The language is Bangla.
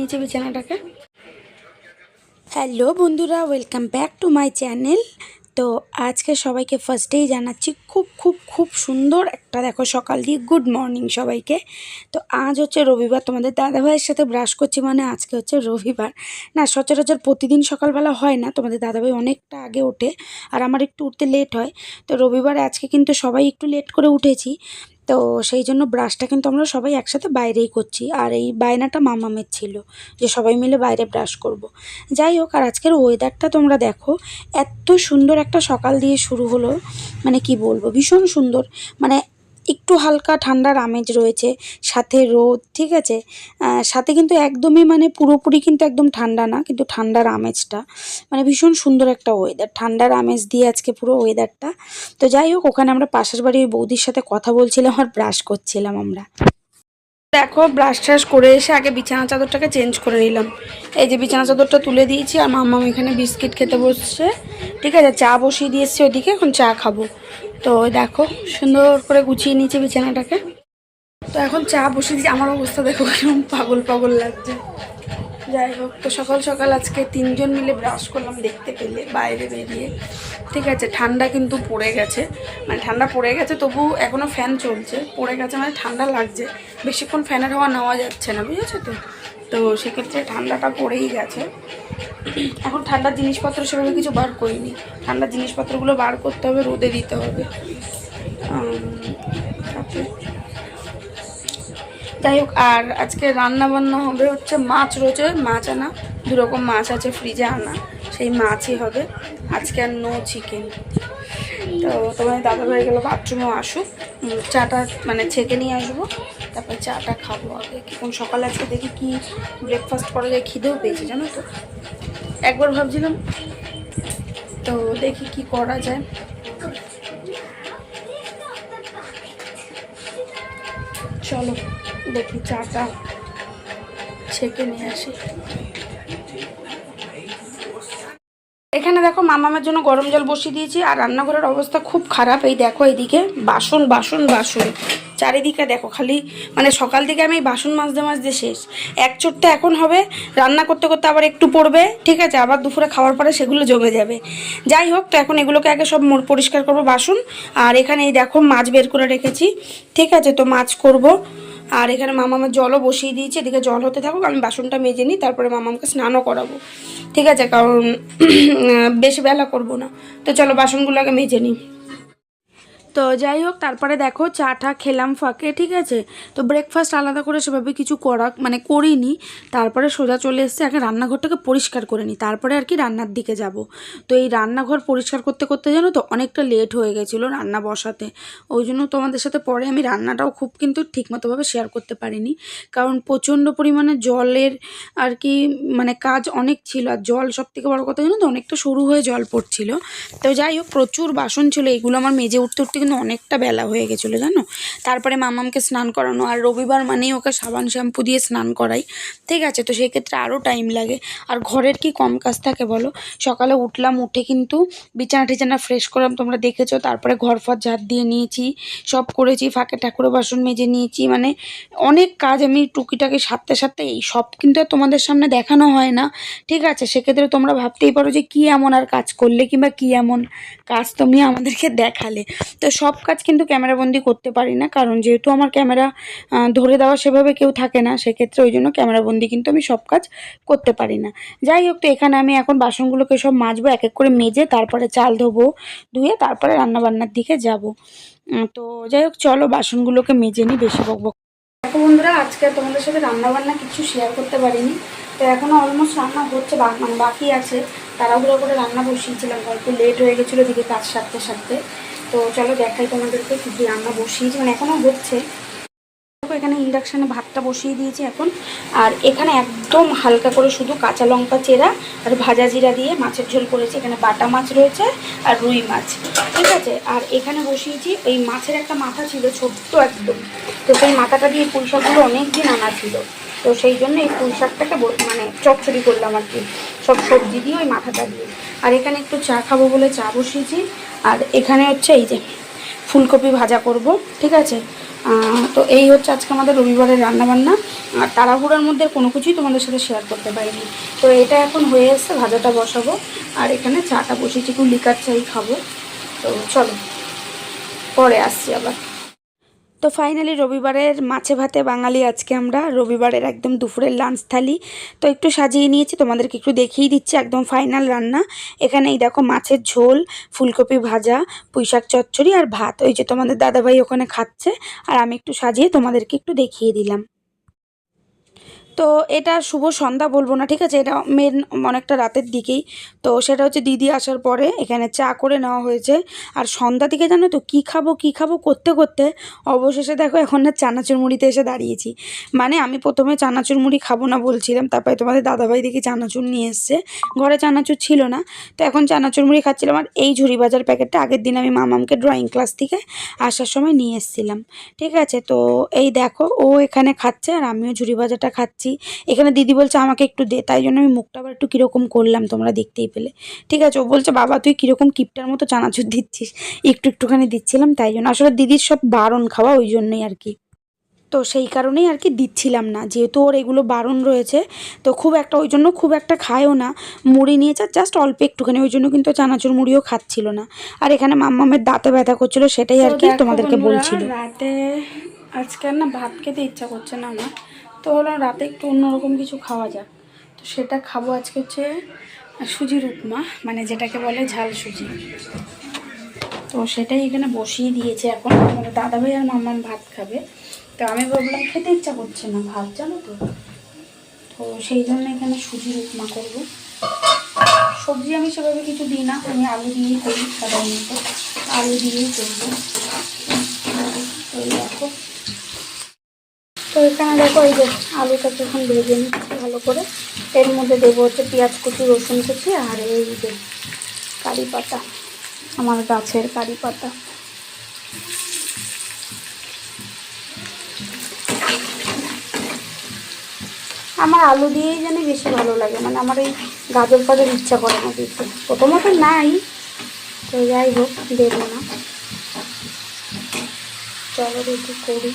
নিচে বিছানাটাকে। হ্যালো বন্ধুরা, welcome back to my channel. তো আজকে সবাইকে ফার্স্টেই জানাচ্ছি, খুব খুব খুব সুন্দর একটা দেখো সকাল দিয়ে গুড মর্নিং সবাইকে। তো আজ হচ্ছে রবিবার, তোমাদের দাদাভাইয়ের সাথে ব্রাশ করছি মানে আজকে হচ্ছে রবিবার। না, সচরাচর প্রতিদিন সকালবেলা হয় না, তোমাদের দাদাভাই অনেকটা আগে ওঠে আর আমার একটু উঠতে লেট হয়। তো রবিবার আজকে কিন্তু সবাই একটু লেট করে উঠেছি। তো সেই জন্য ব্রাশটা কিন্তু আমরা সবাই একসাথে বাইরেই করছি আর এই বায়নাটা মামামের ছিল, যে সবাই মিলে বাইরে ব্রাশ করব। যাই হোক, আর আজকের ওয়েদারটা তোমরা দেখো, এত সুন্দর একটা সকাল দিয়ে শুরু হলো মানে কি বলব, ভীষণ সুন্দর মানে একটু হালকা ঠান্ডার আমেজ রয়েছে, সাথে রোদ, ঠিক আছে? সাথে কিন্তু একদমই মানে পুরোপুরি কিন্তু একদম ঠান্ডা না, কিন্তু ঠান্ডার আমেজটা। মানে ভীষণ সুন্দর একটা ওয়েদার ঠান্ডার আমেজ দিয়ে আজকে পুরো ওয়েদারটা তো যাই হোক, ওখানে আমরা পাশের বাড়ির বৌদির সাথে কথা বলছিলাম আর ব্রাশ করছিলাম আমরা। দেখো ব্রাশ ট্রাশ করে এসে আগে বিছানা চাদরটাকে চেঞ্জ করে নিলাম। এই যে বিছানা চাদরটা তুলে দিয়েছি, আর মাম্মাম এখানে বিস্কিট খেতে বসছে। ঠিক আছে, চা বসিয়ে দিয়েছি ওদিকে, এখন চা খাব। তো দেখো, সুন্দর করে গুছিয়ে নিয়েছি বিছানাটাকে। তো এখন চা বসিয়ে দিয়েছি, আমার অবস্থা দেখো কেমন পাগল পাগল লাগছে। যাই হোক, তো সকাল সকাল আজকে তিনজন মিলে ব্রাশ করলাম দেখতে পেলে, বাইরে বেরিয়ে। ঠিক আছে, ঠান্ডা কিন্তু পড়ে গেছে। মানে ঠান্ডা পড়ে গেছে, তবু এখনও ফ্যান চলছে। পড়ে গেছে মানে ঠান্ডা লাগছে। বেশিক্ষণ ফ্যানের হাওয়া নেওয়া যাচ্ছে না, বুঝেছ তো? তো সেক্ষেত্রে ঠান্ডাটা পড়েই গেছে। এখন ঠান্ডার জিনিসপত্র সেভাবে কিছু বার করিনি। ঠান্ডার জিনিসপত্রগুলো বার করতে হবে, রোদে দিতে হবে। যাই হোক, আর আজকে রান্না বান্না হবে হচ্ছে মাছ রয়েছে মাছ আনা দু রকম মাছ আছে ফ্রিজে আনা, সেই মাছই হবে। আজকে আর নো চিকেন তো তোমার দাদা হয়ে গেলো বাথরুমেও আসুক চাটা মানে ছেঁকে নিয়ে আসব, তারপরে চাটা খাব আগে। এখন সকালে আজকে দেখি কি ব্রেকফাস্ট করা যায়, খিদেও পেয়েছে, জানো তো? একবার ভাবছিলাম, তো দেখি কি করা যায়। চলো। দেখি চাটা ছেঁকে নিয়ে আসি। এখানে দেখো মামামের জন্য গরম জল বসিয়ে দিয়েছি, আর রান্নাঘরের অবস্থা খুব খারাপ। এই দেখো এইদিকে বাসন বাসন বাসন। চারিদিকে দেখো খালি মানে সকাল থেকে আমি বাসন মাজতে মাজতে শেষ। এক চোটটা এখন হবে, রান্না করতে করতে আবার একটু পড়বে, ঠিক আছে? আবার দুপুরে খাওয়ার পরে সেগুলো জমে যাবে। যাই হোক, তো এখন এগুলোকে আগে সব পরিষ্কার করব বাসন। আর এখানে এই দেখো মাছ বের করে রেখেছি, ঠিক আছে? তো মাছ করব। আর এখানে মামা আমার জলও বসিয়ে দিয়েছে। এদিকে জল হতে থাকুক, আমি বাসনটা মেজে নিই, তারপরে মামা আমাকে স্নানও করাবো। ঠিক আছে, কারণ বেশি বেলা করব না। তো চলো বাসনগুলো আগে মেজে নিই। তো যাই হোক, তারপরে দেখো চাটা খেলাম ফাঁকে, ঠিক আছে? তো ব্রেকফাস্ট আলাদা করে সেভাবে কিছু করা মানে করিনি। তারপরে সোজা চলে এসেছে, আগে রান্নাঘরটাকে পরিষ্কার করে নিই। তারপরে আর কি রান্নার দিকে যাব। তো এই রান্নাঘর পরিষ্কার করতে করতে জানো তো, অনেকটা লেট হয়ে গেছিল রান্না বসাতে। ওই জন্য তোমাদের সাথে পরে আমি রান্নাটাও খুব কিন্তু ঠিকমতোভাবে শেয়ার করতে পারিনি। কারণ প্রচণ্ড পরিমাণে জলের আর কি মানে কাজ অনেক ছিল। আর জল সব থেকে বড়ো কথা জানো তো, অনেকটা সরু হয়ে জল পড়ছিল। তো যাই হোক, প্রচুর বাসন ছিল। এগুলো আমার মেজে উঠতে উঠতে কিন্তু অনেকটা বেলা হয়ে গেছিল, জানো? তারপরে মামামকে স্নান করানো আর রবিবার মানেই ওকে সাবান শ্যাম্পু দিয়ে স্নান করাই, ঠিক আছে? তো সেই ক্ষেত্রে আরও টাইম লাগে। আর ঘরের কি কম কাজ থাকে বলো? সকালে উঠলাম, উঠে কিন্তু বিছানা টিছানা ফ্রেশ করলাম, তোমরা দেখেছ। তারপরে ঘর ফর ঝাড় দিয়ে নিয়েছি, সব করেছি, ফাঁকে ঠাকুরের বাসন মেজে নিয়েছি মানে অনেক কাজ আমি টুকিটাকে সারতে সারতে এই সব কিন্তু তোমাদের সামনে দেখানো হয় না, ঠিক আছে? সেক্ষেত্রে তোমরা ভাবতেই পারো যে কী এমন আর কাজ করলে কিংবা কী এমন কাজ তুমি আমাদেরকে দেখালে। তো সব কাজ কিন্তু ক্যামেরাবন্দি করতে পারি না, কারণ যেহেতু আমার ক্যামেরা ধরে দেওয়া সেভাবে কেউ থাকে না, সেক্ষেত্রে ওই জন্য ক্যামেরাবন্দি কিন্তু আমি সব কাজ করতে পারি না। যাই হোক, তো এখানে আমি এখন বাসনগুলোকে সব মাজবো, এক এক করে মেজে তারপরে চাল ধোবো, ধুয়ে তারপরে রান্নাবান্নার দিকে যাব। তো যাই হোক, চলো বাসনগুলোকে মেজে নিই, বেশি বকবক দেখো বন্ধুরা, আজকে তোমাদের সাথে রান্নাবান্না কিছু শেয়ার করতে পারিনি। তো এখনও অলমোস্ট রান্না হচ্ছে মানে বাকি আছে। তাড়াহুড়ো করে রান্না বসিয়েছিলাম একটু লেট হয়ে গেছিল, দিকে কাজ সারতে সারতে। তো চলো দেখাই তোমাদেরকে কী কী রান্না বসিয়েছি। মানে এখনও হচ্ছে। এখানে ইন্ডাকশানে ভাতটা বসিয়ে দিয়েছি এখন। আর এখানে একদম হালকা করে শুধু কাঁচা লঙ্কা চেরা আর ভাজা জিরা দিয়ে মাছের ঝোল করেছি। এখানে বাটা মাছ রয়েছে আর রুই মাছ। ঠিক আছে? আর এখানে বসিয়েছি এই মাছের একটা মাথা ছিল ছোট্ট একদম। তো সেই মাথাটা দিয়ে পুঁই শাকগুলো অনেক দিন আনা ছিল। তো সেই জন্য এই পুঁই শাকটাকে মানে চচ্চড়ি করলাম আর কি। সব সবজি দিয়ে ওই মাথাটা দিয়ে। আর এখানে একটু চা খাব বলে চা বসিয়েছি। আর এখানে হচ্ছে এই যে ফুলকপি ভাজা করব, ঠিক আছে? তো এই হচ্ছে আজকে আমাদের রবিবারের রান্নাবান্না। আর তাড়াহুড়োর মধ্যে কোনো কিছুই তোমাদের সাথে শেয়ার করতে পারিনি। তো এটা এখন হয়ে এসছে, ভাজাটা বসাবো। আর এখানে চাটা বসিয়েছি, একটু লিকার চাই খাব। তো চলো, পরে আসছি আবার। তো ফাইনালি রবিবারের মাছে ভাতে বাঙালি আজকে আমরা। রবিবারের একদম দুপুরের লাঞ্চ থালি। তো একটু সাজিয়ে নিয়েছি, তোমাদেরকে একটু দেখিয়ে দিচ্ছি একদম ফাইনাল রান্না। এখানে এই দেখো মাছের ঝোল, ফুলকপি ভাজা, পুঁইশাক চচ্চড়ি আর ভাত। ওই যে তোমাদের দাদাভাই ওখানে খাচ্ছে। আর আমি একটু সাজিয়ে তোমাদেরকে একটু দেখিয়ে দিলাম। তো এটা শুভ সন্ধ্যা বলব না, ঠিক আছে? এটা মেন অনেকটা রাতের দিকেই। তো সেটা হচ্ছে দিদি আসার পরে এখানে চা করে নেওয়া হয়েছে। আর সন্ধ্যা দিকে জানো তো কী খাব কী খাব করতে করতে অবশেষে দেখো এখন না চানাচুর মুড়িতে এসে দাঁড়িয়েছি। মানে আমি প্রথমে চানাচুর মুড়ি খাব না বলছিলাম, তারপরে তোমাদের দাদাভাই দেখি চানাচুর নিয়ে এসছে। ঘরে চানাচুর ছিল না, তো এখন চানাচুর মুড়ি খাচ্ছিলাম। আর এই ঝুড়ি বাজার প্যাকেটটা আগের দিন আমি মামামকে ড্রয়িং ক্লাস থেকে আসার সময় নিয়ে এসেছিলাম, ঠিক আছে? তো এই দেখো, ও এখানে খাচ্ছে আর আমিও ঝুড়ি ভাজাটা খাচ্ছি। এখানে দিদি বলছে আমাকে একটু দে। তাই জন্য আমি মুখটা আবার একটু কীরকম করলাম তোমরা দেখতেই পেলে। ঠিক আছে ও বলছে বাবা তুই কীরকম কিপটার মতো চানাচুর দিচ্ছিস? একটু একটুখানি দিচ্ছিলাম তাই জন্য। আসলে দিদির সব বারণ খাওয়া ওই জন্যই আর কি। তো সেই কারণেই আর কি দিচ্ছিলাম না। যেহেতু ওর এগুলো বারণ রয়েছে তো খুব একটা ওই জন্য খুব একটা খায়ও না। মুড়ি নিয়েছে জাস্ট অল্প একটুখানি। ওই জন্য কিন্তু চানাচুর মুড়িও খাচ্ছিল না। আর এখানে মাম্মামের দাঁতে ব্যথা করছিল সেটাই আর কি তোমাদেরকে বলছিল। রাতে আজকে না ভাত খেতে ইচ্ছা করছে না আমার। তো হলো রাতে একটু অন্যরকম কিছু খাওয়া যাক। তো সেটা খাব আজকে হচ্ছে সুজির উপমা মানে যেটাকে বলে ঝাল সুজি। তো সেটাই এখানে বসিয়ে দিয়েছে এখন। আমার দাদাভাই আর মাম্মাম ভাত খাবে। তো আমি ভাবলাম খেতে ইচ্ছা করছে না ভাত, জানো তো? তো সেই জন্য এখানে সুজির উপমা করব। সবজি আমি সেভাবে কিছু দিই না, আমি আলু দিয়েই করি সাধারণত। আলু দিয়েই করব। তো দেখো। তো এখানে দেখো এই যে আলুটাকে এখন ভেজে নিচ্ছি ভালো করে, এর মধ্যে দেবো হচ্ছে পেঁয়াজ কুচি, রসুন কুচি আর এই যে কারি পাতা, আমার গাছের কারি পাতা। আমার আলু দিয়েই জানি বেশি ভালো লাগে মানে আমার এই গাজর ফাজর ইচ্ছা করে না দিতে। প্রথমত নাই, তো যাই হোক, দেবো না। চলো দেখি করি।